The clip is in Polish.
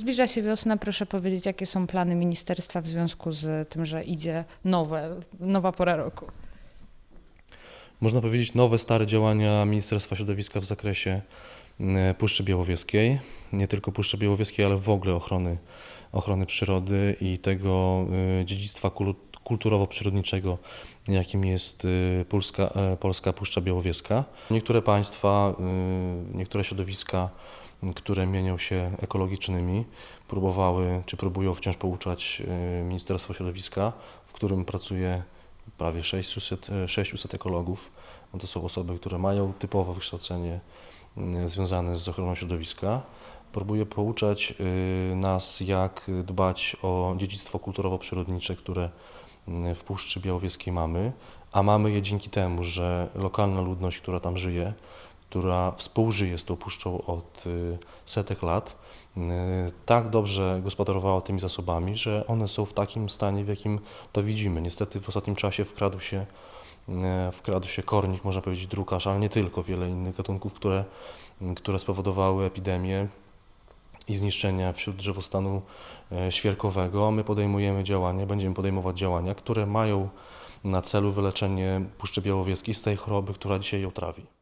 Zbliża się wiosna, proszę powiedzieć, jakie są plany ministerstwa w związku z tym, że idzie nowe, nowa pora roku. Można powiedzieć nowe, stare działania Ministerstwa Środowiska w zakresie mm, Puszczy Białowieskiej. Nie tylko Puszczy Białowieskiej, ale w ogóle ochrony, ochrony przyrody i tego y, dziedzictwa kul- kulturowo-przyrodniczego, jakim jest y, Polska, e, Polska Puszcza Białowieska. Niektóre państwa, niektóre środowiska, które mienią się ekologicznymi, próbowały czy próbują wciąż pouczać y, Ministerstwo Środowiska, w którym pracuje prawie 600, e, 600 ekologów. No To są osoby, które mają typowo wykształcenie mm, związane z ochroną środowiska. Próbuje pouczać y, nas, jak dbać o dziedzictwo kulturowo-przyrodnicze, które w Puszczy Białowieskiej mamy, a mamy je dzięki temu, że lokalna ludność, która tam żyje, która współżyje z tą puszczą od y, setek lat, y, tak dobrze gospodarowała tymi zasobami, że one są w takim stanie, w jakim to widzimy. Niestety w ostatnim czasie wkradł się, e, wkradł się kornik, można powiedzieć drukarz, ale nie tylko, wiele innych gatunków, które, które spowodowały epidemię i zniszczenia wśród drzewostanu świerkowego. My podejmujemy działania, będziemy podejmować działania, które mają na celu wyleczenie Puszczy Białowieskiej z tej choroby, która dzisiaj ją trawi.